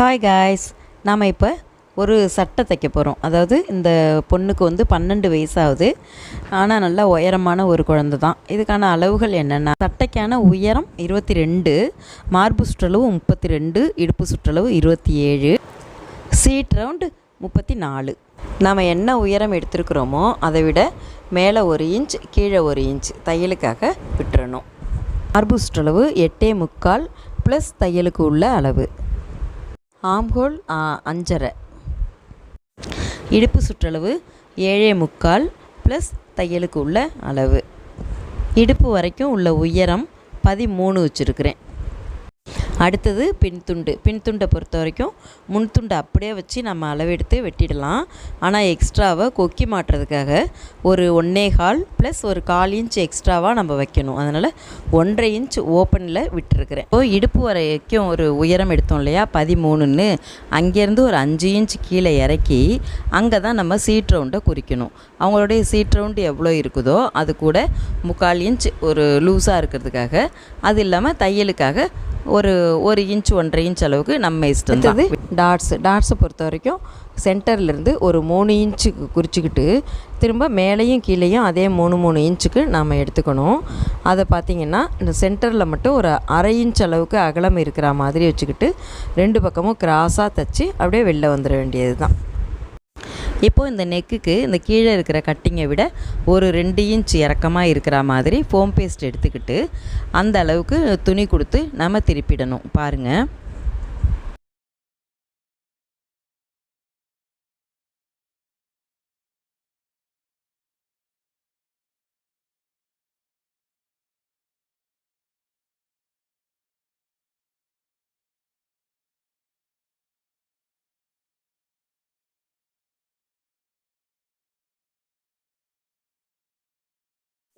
Hi guys நாம் இப்போ ஒரு சட்டை தைக்க போகிறோம் அதாவது இந்த பொண்ணுக்கு வந்து பன்னெண்டு வயசாகுது. ஆனால் நல்லா உயரமான ஒரு குழந்தை தான். இதுக்கான அளவுகள் என்னென்னா சட்டைக்கான உயரம் இருபத்தி ரெண்டு மார்பு சுற்றளவு முப்பத்தி ரெண்டு இடுப்பு சுற்றளவு இருபத்தி ஏழு சீட் ரவுண்டு முப்பத்தி நாலு நாம் என்ன உயரம் எடுத்துருக்குறோமோ அதை விட மேலே ஒரு இன்ச் கீழே ஒரு இன்ச் தையலுக்காக விட்டுறணும். மார்பு சுற்றளவு எட்டே முக்கால் ப்ளஸ் தையலுக்கு உள்ள அளவு. ஆம்ஹோல் அஞ்சரை. இடுப்பு சுற்றளவு ஏழே முக்கால் ப்ளஸ் தையலுக்கு உள்ள அளவு. இடுப்பு வரைக்கும் உள்ள உயரம் பதிமூணு வச்சுருக்கிறேன். அடுத்தது பின்துண்டு பின்துண்டை பொறுத்த வரைக்கும் முன்துண்டை அப்படியே வச்சு நம்ம அளவெடுத்து வெட்டிடலாம். ஆனால் எக்ஸ்ட்ராவை கொக்கி மாட்டுறதுக்காக ஒரு ஒன்றே கால் ப்ளஸ் ஒரு கால் இன்ச் எக்ஸ்ட்ராவாக நம்ம வைக்கணும். அதனால் ஒன்றரை இன்ச் ஓப்பனில் விட்டுருக்குறேன். இப்போ இடுப்பு வரைக்கும் ஒரு உயரம் எடுத்தோம் இல்லையா? பதிமூணுன்னு. அங்கேருந்து ஒரு அஞ்சு இன்ச் கீழே இறக்கி அங்கே தான் நம்ம சீட் ரவுண்டை குறிக்கணும். அவங்களுடைய சீட் ரவுண்டு எவ்வளோ இருக்குதோ அது கூட முக்கால் இன்ச் ஒரு லூஸாக இருக்கிறதுக்காக. அது இல்லாமல் தையலுக்காக ஒரு ஒரு இன்ச் ஒன்றரை இன்ச் அளவுக்கு நம்ம இஷ்டம் தான் டாட்ஸு டாட்ஸை பொறுத்த வரைக்கும் சென்டர்லேருந்து ஒரு மூணு இன்ச்சுக்கு குறிச்சிக்கிட்டு திரும்ப மேலேயும் கீழேயும் அதே மூணு மூணு இன்ச்சுக்கு நாம் எடுத்துக்கணும். அதை பார்த்திங்கன்னா இந்த சென்டரில் மட்டும் ஒரு அரை இன்ச் அளவுக்கு அகலம் இருக்கிற மாதிரி வச்சுக்கிட்டு ரெண்டு பக்கமும் கிராஸாக தைச்சி அப்படியே வெளில வந்துட வேண்டியது தான் இப்போது இந்த நெக்குக்கு இந்த கீழே இருக்கிற கட்டிங்கை விட ஒரு ரெண்டு இன்ச் இறக்கமாக இருக்கிற மாதிரி ஃபோம் பேஸ்ட் எடுத்துக்கிட்டு அந்த அளவுக்கு துணி கொடுத்து நம்ம திருப்பிடணும். பாருங்கள்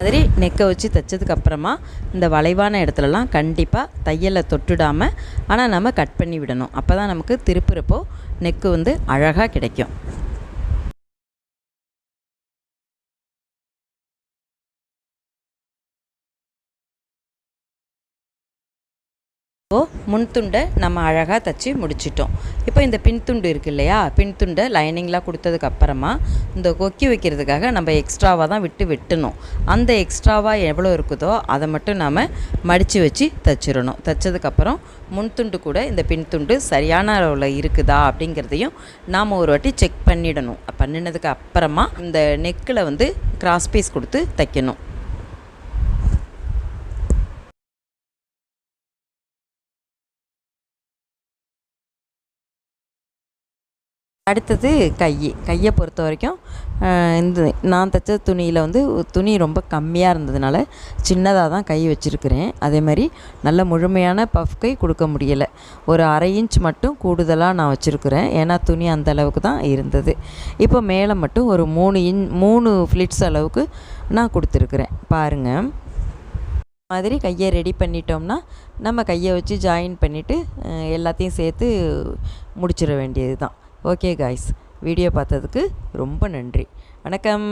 மாதிரி நெக்கை வச்சு தைச்சதுக்கு அப்புறமா இந்த வளைவான இடத்துலலாம் கண்டிப்பாக தையலை தொட்டுடாமல் ஆனால் நம்ம கட் பண்ணி விடணும். அப்போ தான் நமக்கு திருப்புறப்போ நெக்கு வந்து அழகாக கிடைக்கும். இப்போது முன்துண்டை நம்ம அழகாக தைச்சி முடிச்சிட்டோம். இப்போ இந்த பின்துண்டு இருக்கு இல்லையா? பின்துண்டை லைனிங்லாம் கொடுத்ததுக்கு அப்புறமா இந்த கொக்கி வைக்கிறதுக்காக நம்ம எக்ஸ்ட்ராவாக தான் விட்டு வெட்டணும். அந்த எக்ஸ்ட்ராவாக எவ்வளோ இருக்குதோ அதை மட்டும் நாம் மடித்து வச்சு தைச்சிடணும். தைச்சதுக்கப்புறம் முன்துண்டு கூட இந்த பின்துண்டு சரியான அளவில் இருக்குதா அப்படிங்கிறதையும் நாம் ஒரு வாட்டி செக் பண்ணிடணும். பண்ணினதுக்கு அப்புறமா இந்த நெக்கில் வந்து கிராஸ் பீஸ் கொடுத்து தைக்கணும். அடுத்தது கை கையை பொறுத்த வரைக்கும் இந்த நான் தைச்ச துணியில் வந்து துணி ரொம்ப கம்மியாக இருந்ததுனால சின்னதாக தான் கை வச்சுருக்கிறேன். அதே மாதிரி நல்ல முழுமையான பஃப் கை கொடுக்க முடியலை. ஒரு அரை இன்ச் மட்டும் கூடுதலாக நான் வச்சுருக்கிறேன். ஏன்னா துணி அந்த அளவுக்கு தான் இருந்தது. இப்போ மேலே மட்டும் ஒரு மூணு இன் மூணு ஃப்ளிட்ஸ் அளவுக்கு நான் கொடுத்துருக்குறேன். பாருங்கள் மாதிரி கையை ரெடி பண்ணிட்டோம்னா நம்ம கையை வச்சு ஜாயின் பண்ணிவிட்டு எல்லாத்தையும் சேர்த்து முடிச்சிட வேண்டியது தான் ஓகே காய்ஸ் வீடியோ பார்த்ததுக்கு ரொம்ப நன்றி. வணக்கம்.